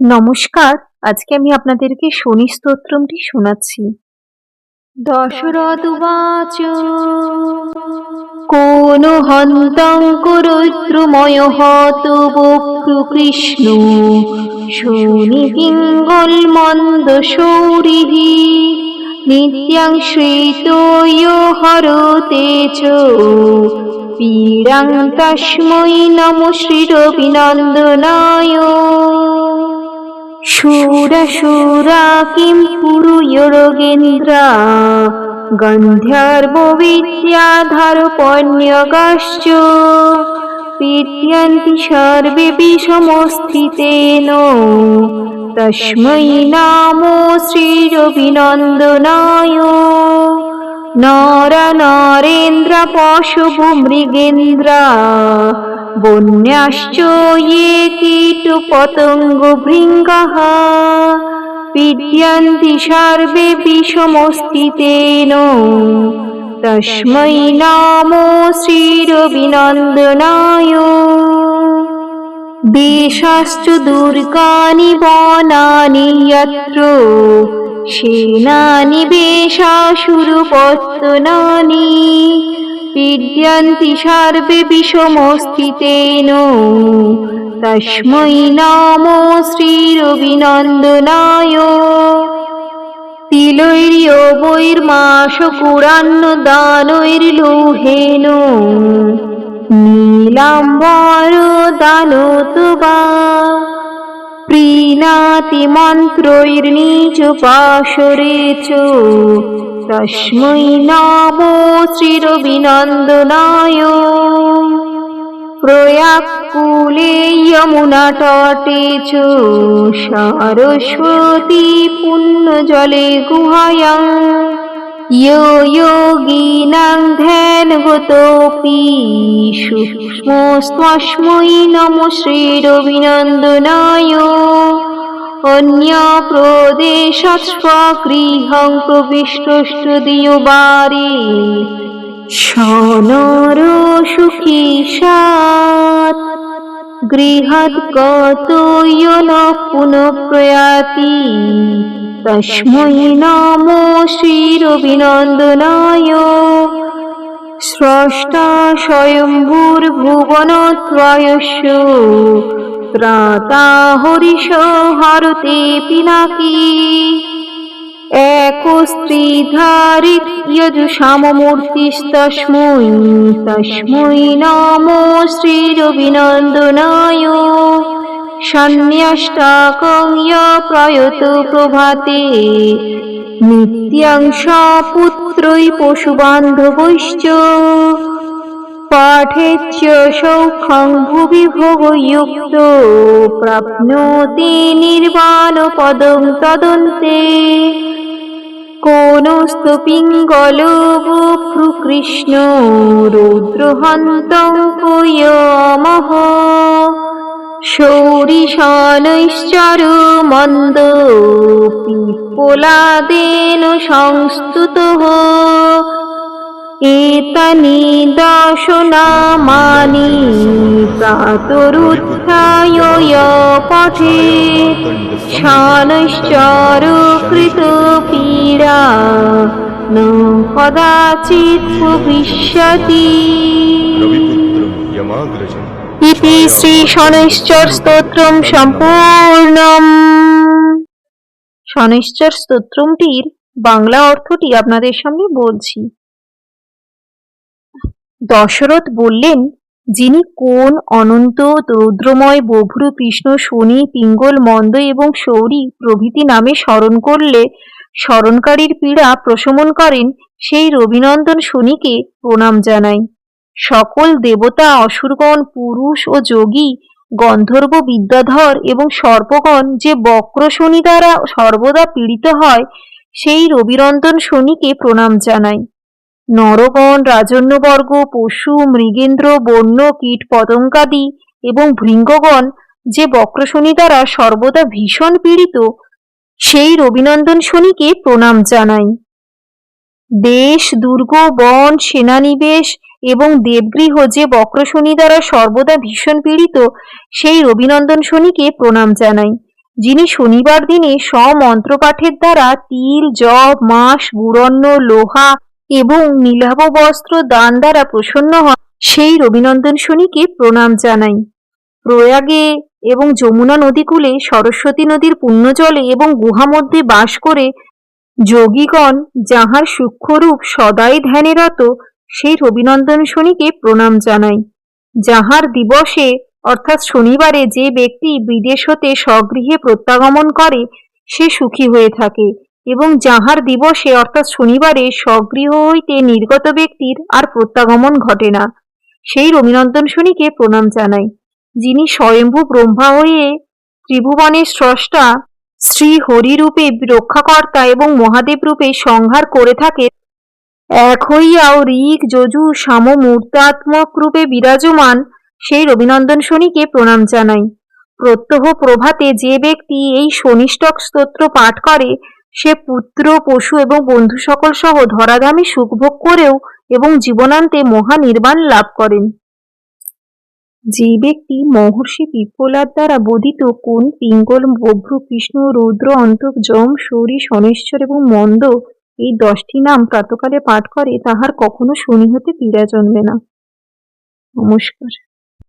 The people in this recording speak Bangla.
নমস্কার আজকে আমি আপনাদেরকে শনি স্তোত্রমটি শোনাচ্ছি। দশরথ উবাচ। কোন হন্তং করুদ্রময় হত বক্রু কৃষ্ণ। শনি পিঙ্গল মন্দ শৌরিহি নিত্যাং শ্রীতয় হরতে চ পীড়াং তস্मै নম শ্রীরবিনন্দনায়। শূরশূরা কিম পুরুয়োগেন্দ্রা গন্ধ্যর্ববিদ্যাধরপণ্যগাশ্চ বিদ্যন্তি সর্বেপি সমস্থিতেন তস্मै নামো শ্রীরবিনন্দনায়। নর নরেন্দ্র পশুভু মৃগেন্দ্রা বন্যাশ্চ ये কীটপতঙ্গ ভৃঙ্গः বিদ্যন্তি সর্বেপি সমস্থিতেন তস্मै নামো শ্রীরবিনন্দনায়। দেশাশ্চ দুর্গানি বনানি যত্র সেনানি বেশাসুরপত্তনানি বিদ্যন্তি সর্বে বিষমস্থিতেন তস্मै নামো শ্রীরবিনন্দনায়। তিলৈর্যবৈর্মাস কুরান্ন দানৈর্লোহেন নীলাম্বর দানত বা প্রীণাতি মন্ত্রৈর্নিজ পাশরে চ তস্मै নামো শ্রীরবিনন্দনায় প্রয়াকুলে যমুনাতটে চ সারস্বতী পুণ্যজলে গুহায়াং यो योगीनां ध्यानगतोऽपि सूक्ष्मस्त्वस्मै नमो श्रीरविनन्दनाय अन्यप्रदेशात् स्वगृहं प्रविष्टस्तदीयबारे शनर सुखी सात् गृहात् गतो यो न पुनः प्रयाति তস্মৈ নাম শ্রীরবিনন্দনায় স্রষ্টা স্বয়ম্ভুর্ভুবনত্রয়স্য ত্রাতা পিনাকি হরতে পিনাকি একস্ত্রীধারিত্যজুষামমূর্তিস্তস্মৈ তস্মৈ নাম শ্রীরবিনন্দনায় সন্ন্যষ্টাকং প্রয়ত প্রভাতে নিত্যাং সপুত্রৈ পশুবান্ধবৈশ্চ। পাঠেচ্চ সৌখ্যং ভুবি ভোগযুক্ত প্রাপ্নোতি নির্বাণপদং তদন্তে। কোনস্তু পিঙ্গল কৃষ্ণ রৌদ্রহন্তং কুয়মহ শৌরিশানৈশ্চর মন্দ পিপ্পলাদেন সংস্তুত এতানি দশনামানি প্রাতরুত্থায় পঠে শানৈশ্চর কৃত পীড়া ন কদাচিৎ ভবিষ্যতি। যমাগ্রজম ইতি শ্রী শনৈশ্চর স্তোত্রম সম্পূর্ণম শনৈশ্চর স্তোত্রমটির বাংলা অর্থটি আপনাদের সামনে বলছি। দশরথ বললেন, যিনি কোন অনন্ত রৌদ্রময় বভ্রু কৃষ্ণ শনি পিঙ্গল মন্দ এবং সৌরী প্রভৃতি নামে স্মরণ করলে স্মরণকারীর পীড়া প্রশমন করেন, সেই রবিনন্দন শনিকে প্রণাম জানাই সকল দেবতা, অসুরগণ, পুরুষ ও যোগী, গন্ধর্ব বিদ্যাধর এবং সর্পগণ যে বক্র শনি দ্বারা সর্বদা পীড়িত হয়, সেই রবিনন্দন শনিকে প্রণাম জানাই নরগণ, রাজন্যবর্গ, পশু, মৃগেন্দ্র, বন্য, কীট পতঙ্গাদি এবং ভৃঙ্গগণ যে বক্র শনি দ্বারা সর্বদা ভীষণ পীড়িত, সেই রবিনন্দন শনিকে প্রণাম জানাই দেশ, দুর্গ, বন, সেনানিবেশ এবং দেবগৃহ যে বক্র শনি দ্বারা সর্বদা ভীষণ পীড়িত, সেই রবিনন্দন শনিকে প্রণাম জানাই, যিনি শনিবার দিনে স্বমন্ত্রপাঠের দ্বারা তিল জব মাস গুরন্ন লোহা এবং নীলাভ বস্ত্র দান দ্বারা প্রসন্ন হন, সেই রবিনন্দন শনিকে প্রণাম জানাই। প্রয়াগে এবং যমুনা নদীকূলে সরস্বতী নদীর পুণ্যজলে এবং গুহা মধ্যে বাস করে যোগীগণ, যাহার সূক্ষ্মরূপ সদাই ধ্যানেরত সেই রবিনন্দন শনিকে প্রণাম জানাই। যাহার দিবসে, অর্থাৎ শনিবারে যে ব্যক্তি বিদেশ হতে স্বগৃহে প্রত্যাগমন করে, সে সুখী হয়ে থাকে এবং যাহার দিবসে, অর্থাৎ শনিবারে স্বগৃহ হইতে নির্গত ব্যক্তির আর প্রত্যাগমন ঘটে না। সেই রবিনন্দন শনিকে প্রণাম জানাই, যিনি স্বয়ম্ভু ব্রহ্মা হয়ে ত্রিভুবনের স্রষ্টা, শ্রী হরিরূপে রক্ষাকর্তা এবং মহাদেব রূপে সংহার করে থাকে এক হইয়াও ঋক যজু সাম মূর্তাত্মক রূপে বিরাজমান, সেই রবিনন্দন শনিকে প্রণাম জানাই। প্রত্যহ প্রভাতে যে ব্যক্তি এই শনিষ্টক স্তোত্র পাঠ করে, সে পুত্র, পশু এবং বন্ধু সকল সহ ধরাধামে সুখভোগ করেও এবং জীবনান্তে মহানির্বাণ লাভ করেন। যে ব্যক্তি মহর্ষি পিপ্পলার দ্বারা বোধিত কোন পিঙ্গল, বভ্রু, কৃষ্ণ, রুদ্র অন্তক যম শৌরী শনেশ্বর এবং মন্দ এই দশটি নাম প্রাতকালে পাঠ করে তাহার কখনো শনি হতে পীড়া জন্মে না। নমস্কার।